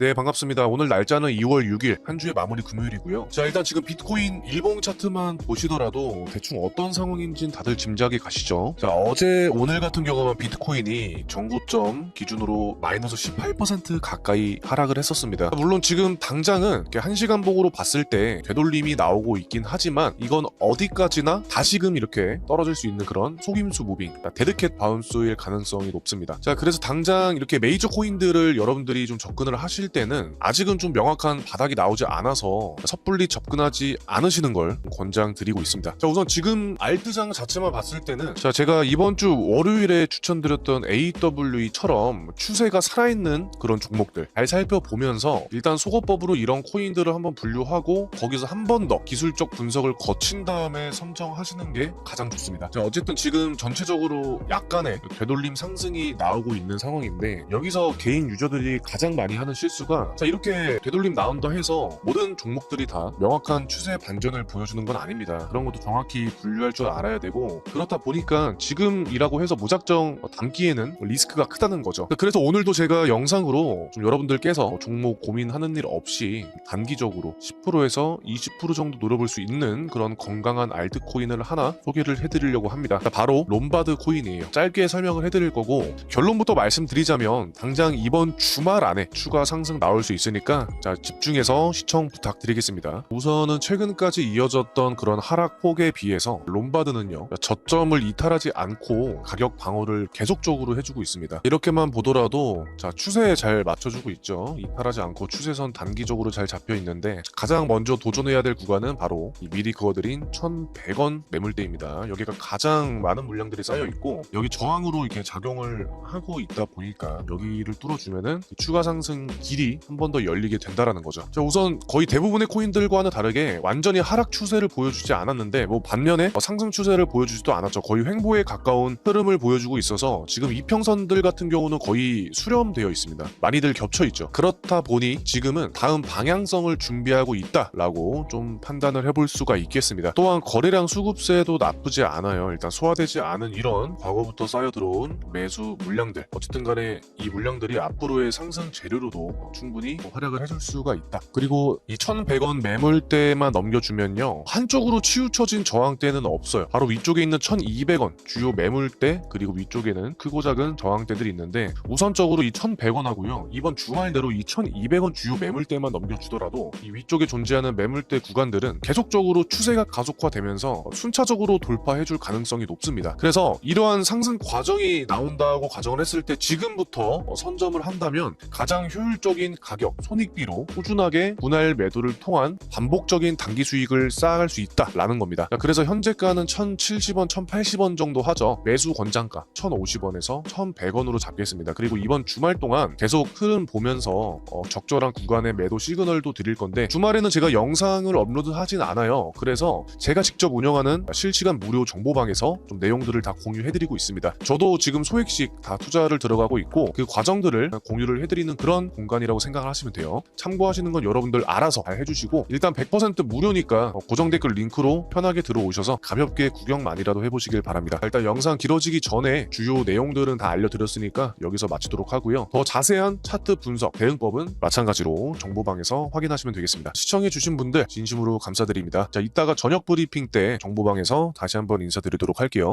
네, 반갑습니다. 오늘 날짜는 2월 6일, 한 주의 마무리 금요일이고요. 자, 일단 지금 비트코인 일봉 차트만 보시더라도 대충 어떤 상황인지는 다들 짐작이 가시죠? 자, 어제, 오늘 같은 경우만 비트코인이 정고점 기준으로 마이너스 18% 가까이 하락을 했었습니다. 물론 지금 당장은 이렇게 한시간 봉으로 봤을 때 되돌림이 나오고 있긴 하지만 이건 어디까지나 다시금 이렇게 떨어질 수 있는 그런 속임수 무빙, 그러니까 데드캣 바운스일 가능성이 높습니다. 자, 그래서 당장 이렇게 메이저 코인들을 여러분들이 좀 접근을 하실 때는 아직은 좀 명확한 바닥이 나오지 않아서 섣불리 접근하지 않으시는 걸 권장드리고 있습니다. 자, 우선 지금 알트장 자체만 봤을 때는 자, 제가 이번 주 월요일에 추천드렸던 AWE처럼 추세가 살아있는 그런 종목들 잘 살펴보면서 일단 속어법으로 이런 코인들을 한번 분류하고 거기서 한 번 더 기술적 분석을 거친 다음에 선정하시는 게 가장 좋습니다. 자, 어쨌든 지금 전체적으로 약간의 되돌림 상승이 나오고 있는 상황인데 여기서 개인 유저들이 가장 많이 하는 실수 가 자 이렇게 되돌림 나온다 해서 모든 종목들이 다 명확한 추세 반전을 보여주는 건 아닙니다. 그런 것도 정확히 분류할 줄 알아야 되고 그렇다 보니까 지금이라고 해서 무작정 담기에는 리스크가 크다는 거죠. 그래서 오늘도 제가 영상으로 좀 여러분들께서 종목 고민하는 일 없이 단기적으로 10%에서 20% 정도 노려볼 수 있는 그런 건강한 알트코인을 하나 소개를 해드리려고 합니다. 바로 롬바드 코인이에요. 짧게 설명을 해드릴 거고 결론부터 말씀드리자면 당장 이번 주말 안에 추가 상승 나올 수 있으니까 자 집중해서 시청 부탁드리겠습니다. 우선은 최근까지 이어졌던 그런 하락 폭에 비해서 롬바드는요 저점을 이탈하지 않고 가격 방어를 계속적으로 해주고 있습니다. 이렇게만 보더라도 자 추세에 잘 맞춰주고 있죠. 이탈하지 않고 추세선 단기적으로 잘 잡혀 있는데 가장 먼저 도전해야 될 구간은 바로 이 미리 그어드린 1,100원 매물대입니다. 여기가 가장 많은 물량들이 쌓여 있고 여기 저항으로 이렇게 작용을 하고 있다 보니까 여기를 뚫어주면은 이 추가 상승 길이 한 번 더 열리게 된다라는 거죠. 자, 우선 거의 대부분의 코인들과는 다르게 완전히 하락 추세를 보여주지 않았는데 뭐 반면에 어, 상승 추세를 보여주지도 않았죠. 거의 횡보에 가까운 흐름을 보여주고 있어서 지금 이평선들 같은 경우는 거의 수렴되어 있습니다. 많이들 겹쳐 있죠. 그렇다 보니 지금은 다음 방향성을 준비하고 있다라고 좀 판단을 해볼 수가 있겠습니다. 또한 거래량 수급세도 나쁘지 않아요. 일단 소화되지 않은 이런 과거부터 쌓여 들어온 매수 물량들 어쨌든 간에 이 물량들이 앞으로의 상승 재료로도 충분히 활약을 해줄 수가 있다. 그리고 이 1100원 매물대만 넘겨주면요. 한쪽으로 치우쳐진 저항대는 없어요. 바로 위쪽에 있는 1200원 주요 매물대 그리고 위쪽에는 크고 작은 저항대들이 있는데 우선적으로 이 1100원하고요. 이번 주말 내로 이 1200원 주요 매물대만 넘겨주더라도 이 위쪽에 존재하는 매물대 구간들은 계속적으로 추세가 가속화되면서 순차적으로 돌파해줄 가능성이 높습니다. 그래서 이러한 상승 과정이 나온다고 가정을 했을 때 지금부터 어, 선점을 한다면 가장 효율적 인 가격, 손익비로 꾸준하게 분할 매도를 통한 반복적인 단기 수익을 쌓아갈 수 있다라는 겁니다. 자, 그래서 현재가는 1,070원, 1,080원 정도 하죠. 매수 권장가 1,050원에서 1,100원으로 잡겠습니다. 그리고 이번 주말 동안 계속 흐름 보면서 어, 적절한 구간의 매도 시그널도 드릴 건데 주말에는 제가 영상을 업로드 하진 않아요. 그래서 제가 직접 운영하는 실시간 무료 정보방에서 좀 내용들을 다 공유해드리고 있습니다. 저도 지금 소액씩 다 투자를 들어가고 있고 그 과정들을 공유를 해드리는 그런 공간 이라고 생각을 하시면 돼요. 참고하시는 건 여러분들 알아서 잘 해주시고 일단 100% 무료니까 어, 고정 댓글 링크로 편하게 들어오셔서 가볍게 구경만이라도 해보시길 바랍니다. 일단 영상 길어지기 전에 주요 내용들은 다 알려드렸으니까 여기서 마치도록 하고요. 더 자세한 차트 분석, 대응법은 마찬가지로 정보방에서 확인하시면 되겠습니다. 시청해주신 분들 진심으로 감사드립니다. 자, 이따가 저녁 브리핑 때 정보방에서 다시 한번 인사드리도록 할게요.